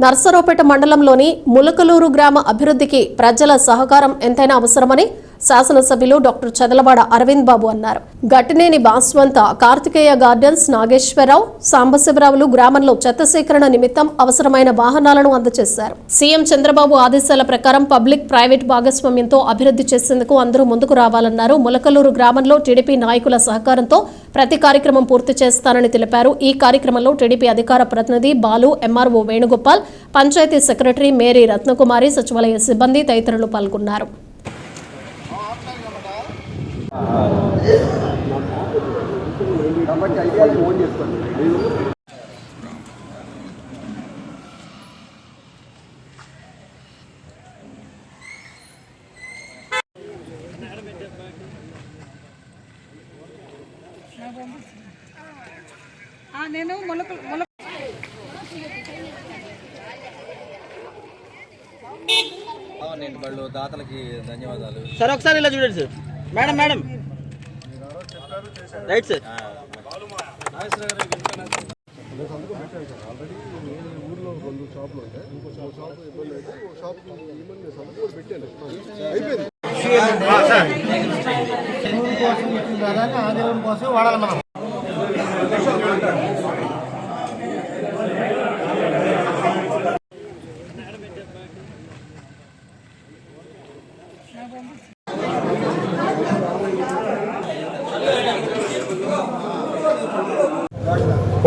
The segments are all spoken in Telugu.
నర్సరావుపేట మండలంలోని ములకలూరు గ్రామ అభివృద్ధికి ప్రజల సహకారం ఎంతైనా అవసరమని శాసనసభ్యులు డాక్టర్ చదలవాడ అరవింద్ బాబు అన్నారు. గట్టినేని బాస్వంత కార్తికేయ గార్డెన్స్ నాగేశ్వరరావు సాంబశివరావులు గ్రామంలో చెత్త సేకరణ నిమిత్తం అవసరమైన వాహనాలను అందజేశారు సీఎం చంద్రబాబు ఆదేశాల ప్రకారం పబ్లిక్ ప్రైవేట్ భాగస్వామ్యంతో అభివృద్ధి చేసేందుకు అందరూ ముందుకు రావాలన్నారు. ములకలూరు గ్రామంలో టీడీపీ నాయకుల సహకారంతో ప్రతి కార్యక్రమం పూర్తి చేస్తానని తెలిపారు. ఈ కార్యక్రమంలో టీడీపీ అధికార ప్రతినిధి Balu MRO Venugopal panchayat secretary Mary Ratnakumari సచివాలయ సిబ్బంది తదితరులు పాల్గొన్నారు. కాబట్టి ఓన్ చేసుకోండి ఆ, నేను మొలక మొలక అవునండి వాళ్ళు దాతలకి ధన్యవాదాలు. సార్ ఒకసారి ఇలా చూడండి sir. Madam madam. Right sir ఊర్లో రెండు షాపులు ఉంటాయి ఇంకో షాప్ ఇబ్బంది అయితే ఒక షాప్ ఇబ్బంది సంపూర్ణ పెట్టాను అయిపోయింది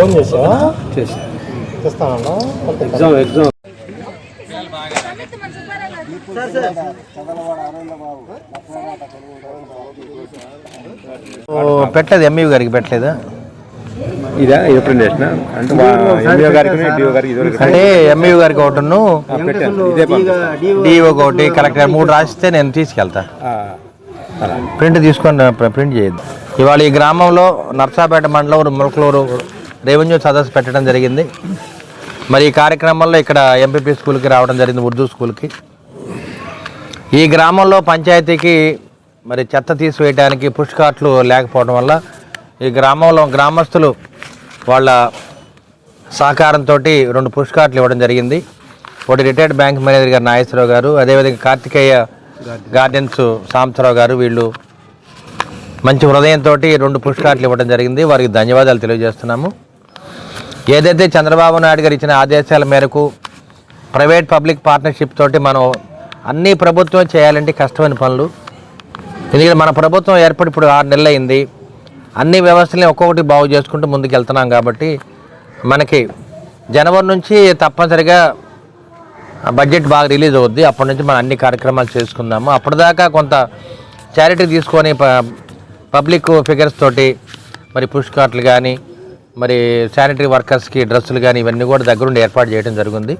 ఫోన్ చేసావా చేసి తెస్తానన్నా ఎగ్జామ్ ఎగ్జామ్ పెట్టలేదు? ఎంఈ గారికి పెట్టలేదు? ఇదా? ఇది ప్రెజెంటేషన్ అంటే ఎంఈఓ గారికి డిఓ గారికి ఇదివరకు అంటే ఎంఈ గారికి ఒకటిను పంపిస్తాను. డిఓ ఒకటి కలెక్టర్ మూడు రాసిస్తే నేను తీసుకెళ్తా. ప్రింట్ తీసుకొని ప్రింట్ చేయొద్దు. ఇవాళ ఈ గ్రామంలో నర్సాపేట మండలం ములకలూరు రెవెన్యూ సదస్సు పెట్టడం జరిగింది. మరి ఈ కార్యక్రమంలో ఇక్కడ ఎంపీపీ స్కూల్కి రావడం జరిగింది ఉర్దూ స్కూల్కి. ఈ గ్రామంలో పంచాయతీకి మరి చెత్త తీసివేయడానికి పుష్ కార్ట్లు లేకపోవడం వల్ల ఈ గ్రామంలో గ్రామస్తులు వాళ్ళ సహకారంతో రెండు పుష్ కార్ట్లు ఇవ్వడం జరిగింది. ఒకటి రిటైర్డ్ బ్యాంక్ మేనేజర్ గారు నాగేశ్వరరావు గారు అదేవిధంగా కార్తికేయ గార్డెన్స్ సాంబశివరావు గారు వీళ్ళు మంచి హృదయంతో రెండు పుష్కార్ట్లు ఇవ్వడం జరిగింది. వారికి ధన్యవాదాలు తెలియజేస్తున్నాము. ఏదైతే చంద్రబాబు నాయుడు గారు ఇచ్చిన ఆదేశాల మేరకు ప్రైవేట్ పబ్లిక్ పార్ట్నర్షిప్ తోటి మనం అన్ని ప్రభుత్వం చేయాలంటే కష్టమైన పనులు. ఎందుకంటే మన ప్రభుత్వం ఏర్పడి ఇప్పుడు ఆరు నెలలు అయింది అన్ని వ్యవస్థల్ని ఒక్కొక్కటి బాగు చేసుకుంటూ ముందుకు వెళ్తున్నాం కాబట్టి మనకి జనవరి నుంచి తప్పనిసరిగా ఆ బడ్జెట్ బాగా రిలీజ్ అవుద్ది. అప్పటి నుంచి మనం అన్ని కార్యక్రమాలు చేసుకుందాము. అప్పటిదాకా కొంత చారిటీ తీసుకొని ప- పబ్లిక్ ఫిగర్స్ తోటి మరి పుష్కార్ట్లు కానీ మరి శానిటరీ వర్కర్స్కి డ్రెస్సులు కానీ ఇవన్నీ కూడా దగ్గరుండి ఏర్పాటు చేయడం జరిగింది.